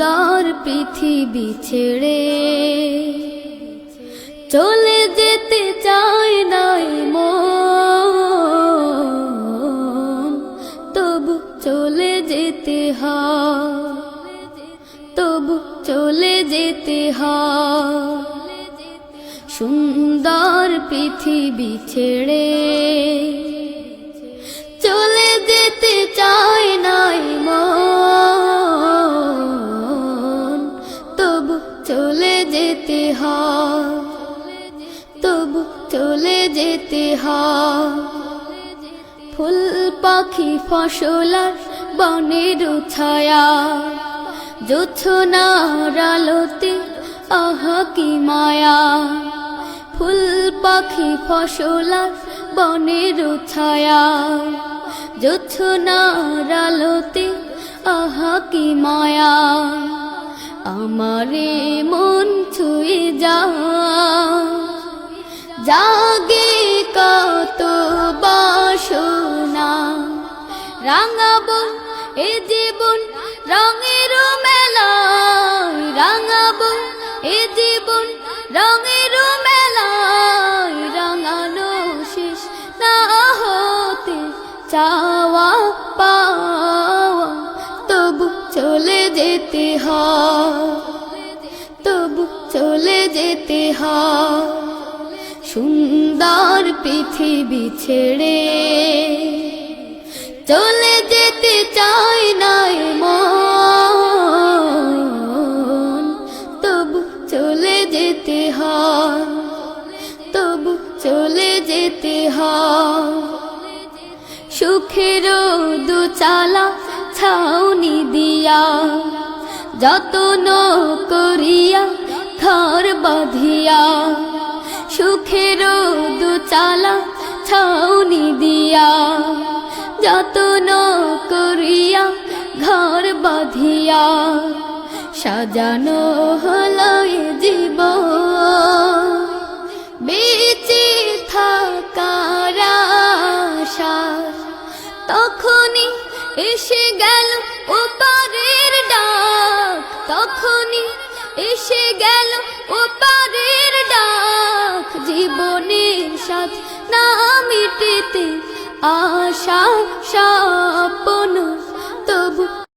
সুন্দর পৃথিবী ছেড়ে। চলে যেতে চায় নাই মন। তবু চলে যেতে হয়। তবু চলে যেতে হয়। সুন্দর পৃথিবী ছেড়ে। চলে যেতে হয়। তবু চলে যেতে হয়। ফুল পাখি ফসলার বনের ছায়া। জোছনার আলোতে, আহা, কি মায়া। ফুল পাখি ফসলার বনের ছায়া। জোছনার আলোতে, আহা, কি মায়া। আমারে মন ছুঁয়ে যা। জাগে কত বাসনা। রাঙাবো এ জীবন রঙের মেলা রাঙাবো এ জীবন রঙের মেলা রাঙানো শেষ না হতে চাওয়া পাওয়া। তবু চলে যেতে তবু চলে যেতে হয়। সুন্দর পৃথিবী ছেড়ে চলে যেতে চাই নাই মন তবু চলে যেতে হয়। তবু চলে যেতে হয়। সুখের দুচালা ছাউনি দিয়া যতন করিয়া ঘর বাঁধিয়া, সুখের দুচালা ছাউনি দিয়া, যতন করিয়া ঘর বাঁধিয়া, সাজানো হলো এ জীবন বেঁচে থাকার তখনই এসে গেল ওপারের ডাক। তখনই এসে গেল ওপারের ডাক। জীবনের সাথ না মিটেতে আশা স্বপ্ন